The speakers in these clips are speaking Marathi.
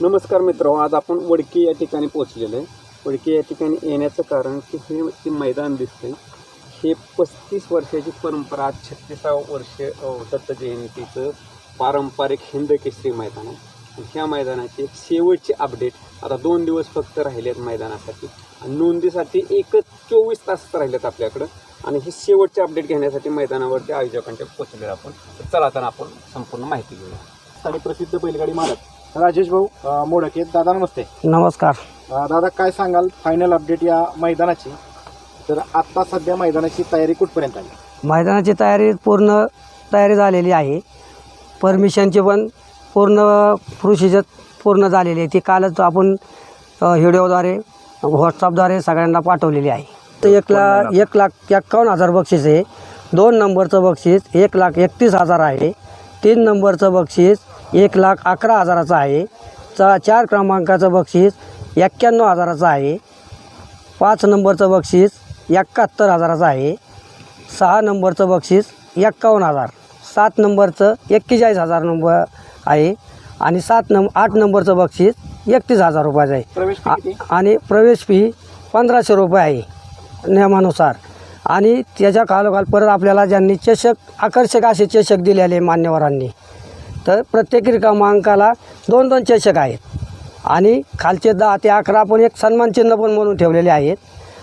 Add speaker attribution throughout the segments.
Speaker 1: नमस्कार मित्र आज आपण वडकी या ठिकाणी पोहोचलेलो आहे. वडकी या ठिकाणी येण्याचं कारण की हे ते मैदान दिसतंय हे पस्तीस वर्षाची परंपरा आज छत्तीसावं वर्ष दत्तजयंतीचं दत्त जयंतीचं पारंपरिक हिंद केसरी मैदान आहे. ह्या मैदानाची एक शेवटची अपडेट आता दोन दिवस फक्त राहिले आहेत मैदानासाठी. आणि नोंदीसाठी एकच चोवीस तास राहिलेत आपल्याकडं. आणि हे शेवटचे अपडेट घेण्यासाठी मैदानावरती आयोजकांच्या पोचलेलो आपण. तर चला आता आपण संपूर्ण माहिती घेऊया.
Speaker 2: आणि प्रसिद्ध बैलगाडी मालक राजेश भाऊ मोडके दादा नमस्ते.
Speaker 3: नमस्कार.
Speaker 2: दादा काय सांगाल? फायनल अपडेट या मैदानाची. तर आत्ता सध्या मैदानाची तयारी कुठपर्यंत आली
Speaker 3: मैदानाची तयारी पूर्ण तयारी झालेली आहे. परमिशनची पण पूर्ण प्रोसिजर पूर्ण झालेली आहे. ती कालच आपण व्हिडिओद्वारे व्हॉट्सअपद्वारे सगळ्यांना पाठवलेली आहे. तर एक लाख एक लाख एक्कावन्न हजार बक्षीस आहे. दोन नंबरचं बक्षीस एक लाख एकतीस हजार आहे. तीन नंबरचं बक्षीस एक लाख अकरा हजाराचं आहे. चा चार क्रमांकाचं बक्षीस एक्क्याण्णव हजाराचं आहे. पाच नंबरचं बक्षीस एकाहत्तर हजाराचं आहे. सहा नंबरचं बक्षीस एक्कावन्न हजार. सात नंबरचं एक्केचाळीस हजार नंबर आहे. आणि सात नंब आठ नंबरचं बक्षीस एकतीस हजार रुपयाचं आहे? आणि प्रवेश फी पंधराशे रुपये आहे. नियमानुसार. आणि त्याच्या खालोखाल परत आपल्याला ज्यांनी चषक आकर्षक असे चषक दिलेले मान्यवरांनी तर प्रत्येक क्रमांकाला दोन दोन चषक आहेत. आणि खालचे दहा ते अकरा आपण एक सन्मान चिन्ह पण म्हणून ठेवलेले आहेत.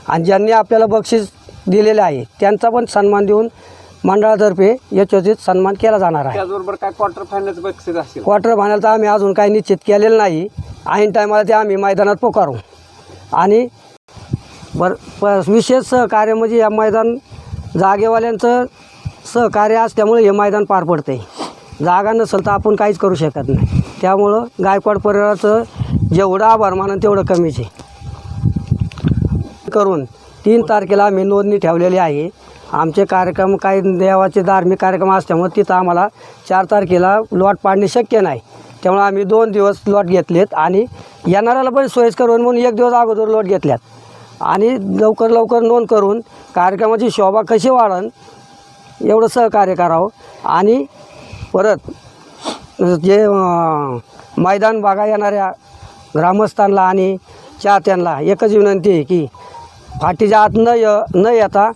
Speaker 3: आणि ज्यांनी आपल्याला बक्षीस दिलेले आहे त्यांचा पण सन्मान देऊन मंडळातर्फे यशोचित सन्मान केला जाणार आहे.
Speaker 1: त्याचबरोबर काय क्वार्टर फायनलचं बक्षीस असेल?
Speaker 3: क्वार्टर फायनलचं आम्ही अजून काही निश्चित केलेलं नाही. ऐन टायमाला ते आम्ही मैदानात पोकारू. आणि बर प विशेष सहकार्य म्हणजे या मैदान जागेवाल्यांचं सहकार्य असल्यामुळे हे मैदान पार पडते जागा नसेल तर आपण काहीच करू शकत नाही. त्यामुळं गायकवाड परिवाराचं जेवढं आभार मानन तेवढं कमीच आहे. करून तीन तारखेला आम्ही नोंदणी ठेवलेली आहे. आमचे कार्यक्रम काही देवाचे धार्मिक कार्यक्रम असल्यामुळे तिथं आम्हाला चार तारखेला लॉट पाडणे शक्य नाही. त्यामुळे आम्ही दोन दिवस लॉट घेतलेत आणि येणाऱ्याला पण सोयीस्कर होईल म्हणून एक दिवस अगोदर लॉट घेतल्यात. आणि लवकर लवकर नोंद करून कार्यक्रमाची शोभा कशी वाढन एवढं सहकार्य करावं. आणि परत जे मैदान बागा येणाऱ्या ग्रामस्थांना आणि चाहत्यांना एकच विनंती आहे की फाटीच्या आत न य न येता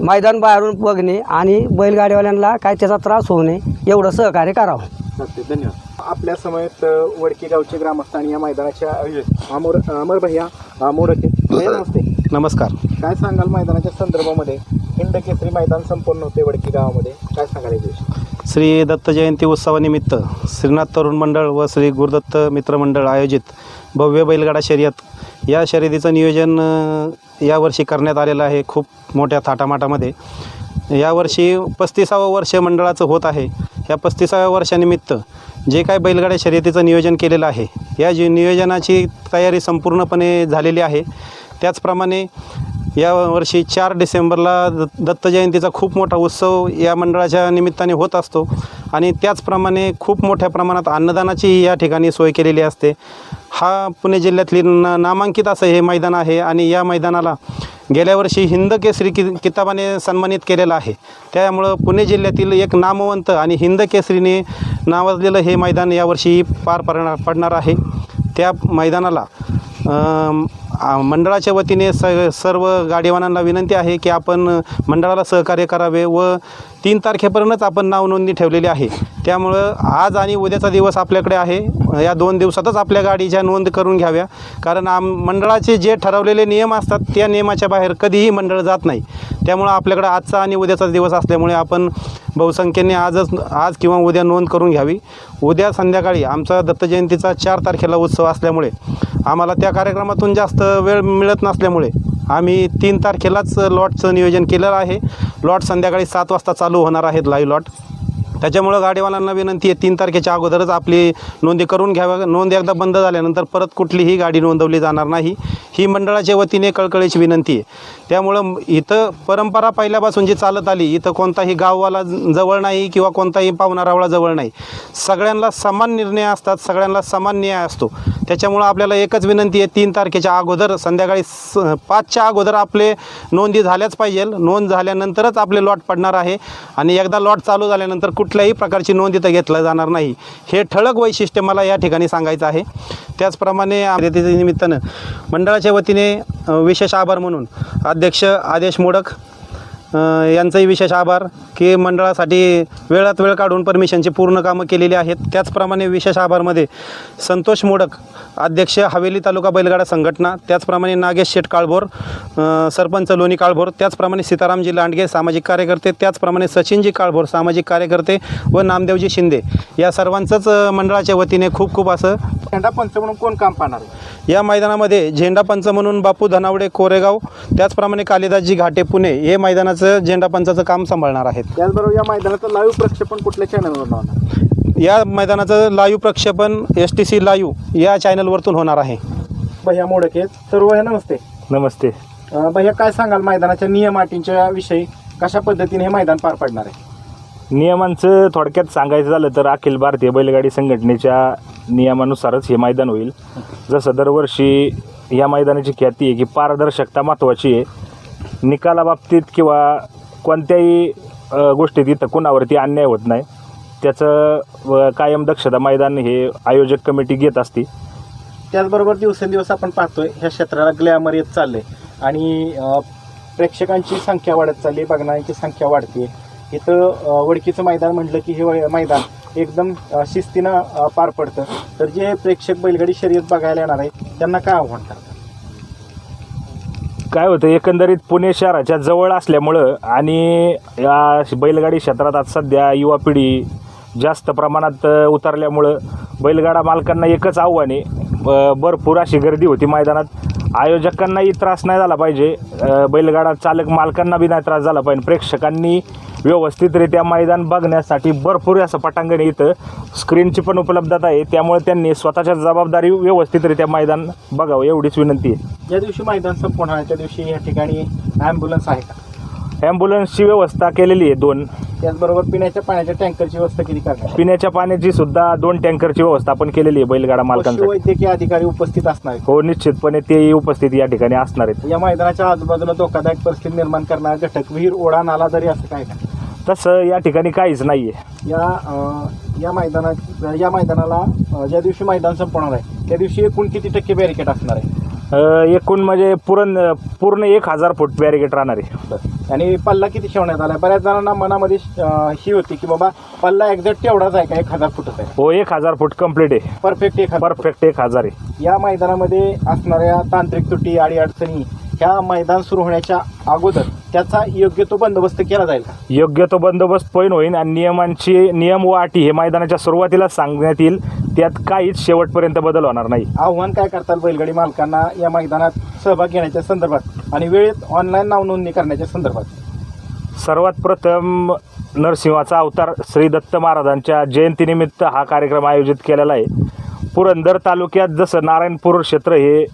Speaker 3: मैदान बाहेरून बघणे आणि बैलगाडीवाल्यांना काय त्याचा त्रास होऊ नये एवढं सहकार्य करावं.
Speaker 2: चालते धन्यवाद. आपल्या समयेत वडकी गावचे ग्रामस्थ आणि या मैदानाच्या अमोर अमर भैया मोडके नमस्ते.
Speaker 4: नमस्कार.
Speaker 2: काय सांगाल मैदानाच्या संदर्भामध्ये? हिंद केसरी मैदान संपन्न होते वडकी गावामध्ये. काय सांगाल याच्याविषयी?
Speaker 4: श्री दत्त जयंती उत्सवानिमित्त श्रीनाथ तरुण मंडळ व श्री गुरुदत्त मित्रमंडळ आयोजित भव्य बैलगाडा शर्यत या शर्यतीचं नियोजन यावर्षी करण्यात आलेलं आहे खूप मोठ्या थाटामाटामध्ये. यावर्षी पस्तीसावं वर्ष मंडळाचं होत आहे. या पस्तीसाव्या वर्षानिमित्त जे काय बैलगाड्या शर्यतीचं नियोजन केलेलं आहे या जी नियोजनाची तयारी संपूर्णपणे झालेली आहे. त्याचप्रमाणे या वर्षी चार डिसेंबरला द दत्त जयंतीचा खूप मोठा उत्सव या मंडळाच्या निमित्ताने होत असतो आणि त्याचप्रमाणे खूप मोठ्या प्रमाणात अन्नदानाची या ठिकाणी सोय केलेली असते. हा पुणे जिल्ह्यातली ना नामांकित असं हे मैदान आहे आणि या मैदानाला गेल्या वर्षी हिंद केसरी कि किताबाने सन्मानित केलेलं आहे. त्यामुळं पुणे जिल्ह्यातील एक नामवंत आणि हिंद केसरीने नावाजलेलं हे मैदान यावर्षी पार पडणार पडणार आहे. त्या मैदानाला आ- मंडळाच्या वतीने स सर्व गाडीवानांना विनंती आहे की आपण मंडळाला सहकार्य करावे व तीन तारखेपर्यंतच आपण नाव नोंदणी ठेवलेली आहे. त्यामुळं आज आणि उद्याचा दिवस आपल्याकडे आहे. या दोन दिवसातच आपल्या गाडीच्या नोंद करून घ्याव्या. कारण आम मंडळाचे जे ठरवलेले नियम असतात त्या नियमाच्या बाहेर कधीही मंडळ जात नाही. त्यामुळं आपल्याकडं आजचा आणि उद्याचा दिवस असल्यामुळे आपण बहुसंख्येने आजच आज किंवा उद्या नोंद करून घ्यावी. उद्या संध्याकाळी आमचा दत्तजयंतीचा चार तारखेला उत्सव असल्यामुळे आम्हाला त्या कार्यक्रमातून जास्त वेळ मिळत नसल्यामुळे आम्ही तीन तारखेलाच लॉटचं नियोजन केलेलं आहे. लॉट संध्याकाळी सात वाजता चालू होणार आहेत लाईव्ह लॉट. त्याच्यामुळं गाडीवाल्यांना विनंती आहे तीन तारखेच्या अगोदरच आपली नोंदी करून घ्याव्या. नोंद एकदा बंद झाल्यानंतर परत कुठलीही गाडी नोंदवली जाणार नाही. ही मंडळाच्या वतीने कळकळीची विनंती आहे. त्यामुळं इथं परंपरा पहिल्यापासून जी चालत आली इथं कोणताही गाववाला जवळ नाही किंवा कोणताही पाहुणारावळा जवळ नाही. सगळ्यांना समान निर्णय असतात सगळ्यांना समान न्याय असतो. त्याच्यामुळं आपल्याला एकच विनंती आहे तीन तारखेच्या अगोदर संध्याकाळी स पाचच्या अगोदर आपले नोंदी झाल्याच पाहिजे नोंद झाल्यानंतरच आपले लॉट पडणार आहे. आणि एकदा लॉट चालू झाल्यानंतर कुठल्याही प्रकारची नोंद इथं घेतलं जाणार नाही. हे ठळक वैशिष्ट्य मला या ठिकाणी सांगायचं आहे. त्याचप्रमाणे निमित्तानं मंडळाच्या वतीने विशेष आभार म्हणून अध्यक्ष आदेश मोडक यांचाही विशेष आभार की मंडळासाठी वेळात वेळ काढून परमिशनची पूर्ण कामं केलेली आहेत. त्याचप्रमाणे विशेष आभारमध्ये संतोष मोडक अध्यक्ष हवेली तालुका बैलगाडा संघटना त्याचप्रमाणे नागेश शेठ काळभोर सरपंच लोणी काळभोर त्याचप्रमाणे सीतारामजी लांडगे सामाजिक कार्यकर्ते त्याचप्रमाणे सचिनजी काळभोर सामाजिक कार्यकर्ते व नामदेवजी शिंदे. या सर्वांचंच मंडळाच्या वतीने खूप खूप असं
Speaker 2: झेंडा पंच म्हणून कोण काम पाहणार? आहे
Speaker 4: या मैदानामध्ये झेंडा पंच म्हणून बापू धनावडे कोरेगाव त्याचप्रमाणे कालिदासजी घाटे पुणे हे मैदानाचं झेंडा पंचाचं काम सांभाळणार आहेत.
Speaker 2: त्याचबरोबर या मैदानाचं लाईव्ह प्रक्षेपण कुठल्या चॅनलवर होणार?
Speaker 4: या मैदानाचं लाईव्ह प्रक्षेपण एस टी सी लाईव्ह या चॅनलवरतून होणार आहे.
Speaker 2: भैया मोडके सर्व हे नमस्ते.
Speaker 5: नमस्ते.
Speaker 2: अं, भैया काय सांगाल मैदानाच्या नियम अटींच्या विषयी? कशा पद्धतीने हे मैदान पार पडणार आहे?
Speaker 5: नियमांचं थोडक्यात सांगायचं झालं तर अखिल भारतीय बैलगाडी संघटनेच्या नियमानुसारच हे मैदान होईल. जसं दरवर्षी या मैदानाची ख्याती आहे की पारदर्शकता महत्त्वाची आहे. निकालाबाबतीत किंवा कोणत्याही गोष्टीत इथं कुणावरती अन्याय होत नाही. त्याचं व कायम दक्षता मैदान हे आयोजक कमिटी घेत असते.
Speaker 2: त्याचबरोबर दिवसेंदिवस आपण पाहतोय ह्या क्षेत्राला ग्लॅमर येत चालले आणि प्रेक्षकांची संख्या वाढत चालली बघणाऱ्यांची संख्या वाढते. इथं वडकीचं मैदान म्हटलं की हे मैदान. एकदम शिस्तीनं पार पडतं. तर जे प्रेक्षक बैलगाडी शर्यत बघायला येणार आहे त्यांना काय आव्हान करतात
Speaker 5: काय होतं एकंदरीत पुणे शहराच्या जवळ असल्यामुळं आणि या बैलगाडी क्षेत्रात आज सध्या युवा पिढी जास्त प्रमाणात उतरल्यामुळं बैलगाडा मालकांना एकच आव्हान आहे भरपूर अशी गर्दी होती मैदानात. आयोजकांनाही त्रास नाही झाला पाहिजे बैलगाडा चालक मालकांना बी नाही त्रास झाला पाहिजे प्रेक्षकांनी व्यवस्थितरित्या मैदान बघण्यासाठी भरपूर असं पटांगण इथं स्क्रीनची पण उपलब्धता आहे. त्यामुळे त्यांनी स्वतःच्या जबाबदारी व्यवस्थितरित्या मैदान बघावं एवढीच विनंती आहे.
Speaker 2: ज्या दिवशी मैदान संपूर्ण आहे त्या दिवशी या ठिकाणी ॲम्ब्युलन्स आहे का?
Speaker 5: ॲम्ब्युलन्सची व्यवस्था केलेली आहे दोन.
Speaker 2: त्याचबरोबर पिण्याच्या पाण्याच्या टँकरची व्यवस्था किती करणार
Speaker 5: पिण्याच्या पाण्याची सुद्धा दोन टँकरची व्यवस्था आपण केलेली आहे बैलगाडा मालकांसाठी.
Speaker 2: वैद्यकीय अधिकारी उपस्थित असणार आहेत.
Speaker 5: हो निश्चितपणे तेही उपस्थित या ठिकाणी असणार आहेत.
Speaker 2: या मैदानाच्या आजूबाजूला धोकादायक परिस्थिती निर्माण करणारा घटक विहीर ओढा नाला दरी असं काय का
Speaker 5: तसं या ठिकाणी काहीच नाही आहे
Speaker 2: या अं, या मैदानात या मैदानाला अं, ज्या दिवशी मैदान संपणार आहे त्या दिवशी एकूण किती टक्के बॅरिकेड असणार आहे?
Speaker 5: एकूण म्हणजे पूर्ण पूर्ण एक हजार फूट बॅरिगेट राहणार आहे.
Speaker 2: आणि पल्ला किती ठेवण्यात आला बऱ्याच जणांना मनामध्ये ही होती की बाबा पल्ला एक्झॅक्ट तेवढाच आहे का? एक हजार फुटच आहे.
Speaker 5: हो एक हजार फूट कंप्लीट आहे.
Speaker 2: परफेक्ट एक हजार
Speaker 5: परफेक्ट एक हजार आहे.
Speaker 2: या मैदानामध्ये असणाऱ्या तांत्रिक त्रुटी अडीअडचणी ह्या मैदान सुरू होण्याच्या अगोदर त्याचा योग्य तो बंदोबस्त केला जाईल का?
Speaker 5: योग्य तो बंदोबस्त पैन होईल आणि नियमांची नियम व अटी हे मैदानाच्या सुरुवातीला सांगण्यात येईल. त्यात काहीच शेवटपर्यंत बदल होणार नाही.
Speaker 2: आव्हान काय करताल बैलगाडी मालकांना या मैदानात सहभाग घेण्याच्या संदर्भात आणि वेळेत ऑनलाईन नाव नोंदणी करण्याच्या संदर्भात?
Speaker 5: सर्वात प्रथम नरसिंहाचा अवतार श्री दत्त महाराजांच्या जयंतीनिमित्त हा कार्यक्रम आयोजित केलेला आहे. पुरंदर तालुक्यात जसं नारायणपूर क्षेत्र हे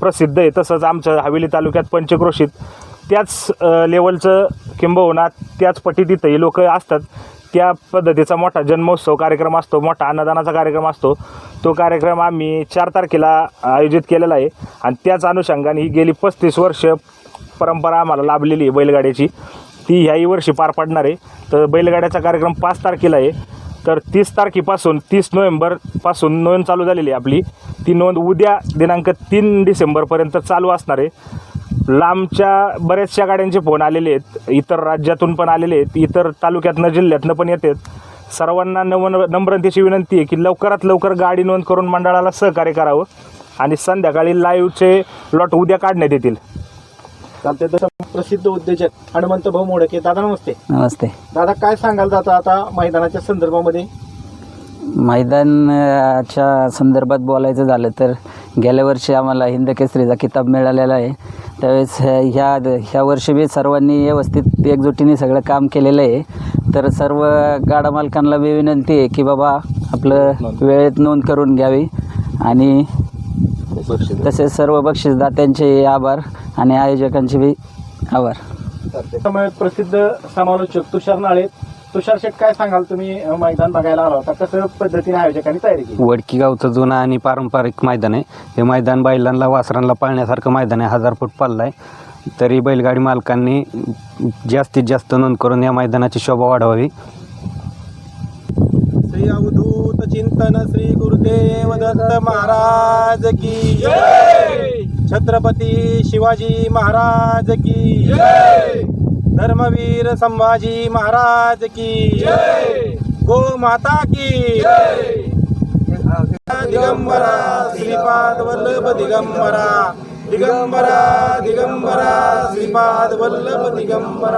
Speaker 5: प्रसिद्ध आहे तसंच आमचं हवेली तालुक्यात पंचक्रोशीत त्याच लेवलचं किंबहुना त्याच पटी तिथंही लोक असतात. त्या पद्धतीचा मोठा जन्मोत्सव कार्यक्रम असतो मोठा अन्नदानाचा कार्यक्रम असतो. तो कार्यक्रम आम्ही चार तारखेला आयोजित केलेला आहे आणि त्याच अनुषंगाने ही गेली पस्तीस वर्ष परंपरा आम्हाला लाभलेली आहे बैलगाड्याची. ती ह्याही वर्षी पार पडणार आहे. तर बैलगाड्याचा कार्यक्रम पाच तारखेला आहे. तर तीस तारखेपासून तीस नोव्हेंबरपासून नोंद चालू झालेली आहे आपली. ती नोंद उद्या दिनांक तीन डिसेंबरपर्यंत चालू असणार आहे. लांबच्या बऱ्याचशा गाड्यांचे फोन आलेले आहेत. इतर राज्यातून पण आलेले आहेत. इतर तालुक्यातनं जिल्ह्यातनं पण येतात सर्वांना नव नम्रतेची विनंती आहे की लवकरात लवकर गाडी नोंद करून मंडळाला सहकार्य करावं आणि संध्याकाळी लाईव्हचे लॉट उद्या काढण्यात येतील.
Speaker 2: चालते तसं प्रसिद्ध उद्योजक हनुमंत भाऊ मोडके. दादा नमस्ते.
Speaker 3: नमस्ते.
Speaker 2: दादा काय सांगाल दादा आता मैदानाच्या संदर्भामध्ये?
Speaker 6: मैदानाच्या संदर्भात बोलायचं झालं तर गेल्या वर्षी आम्हाला हिंद केसरीचा किताब मिळालेला आहे. त्यावेळेस ह्या ह्या वर्षी बी सर्वांनी व्यवस्थित एकजुटीने सगळं काम केलेलं आहे. तर सर्व गाडा मालकांना बी विनंती आहे की बाबा आपलं वेळेत नोंद करून घ्यावी. आणि तसेच सर्व बक्षीसदात्यांचे आभार आणि आयोजकांचे बी आभार.
Speaker 2: प्रसिद्ध समालोचक तुषार नाळे तुषार शेठ काय सांगाल? तुम्ही अ, मैदान बघायला आला होता. कसं पद्धतीने आयोजकांनी तयारी केली?
Speaker 7: वडकी गावचं जुनं आणि पारंपरिक मैदान आहे. हे मैदान बैलांना वासरांना पाळण्यासारखं मैदान आहे. हजार फूट पल्ला आहे. तरी बैलगाडी मालकांनी जास्तीत जास्त नोंद करून या मैदानाची शोभा वाढवावी.
Speaker 4: श्री अवधूत चिंतन श्री गुरुदेव दत्त महाराज की छत्रपती शिवाजी महाराज की धर्मवीर ధర్మవీర సంభాజీ మహారాజ్కి గోమాతా కి దిగంబర శ్రీపాద వల్లభ దిగంబర దిగంబర దిగంబర శ్రీపాద వల్లభ దిగంబర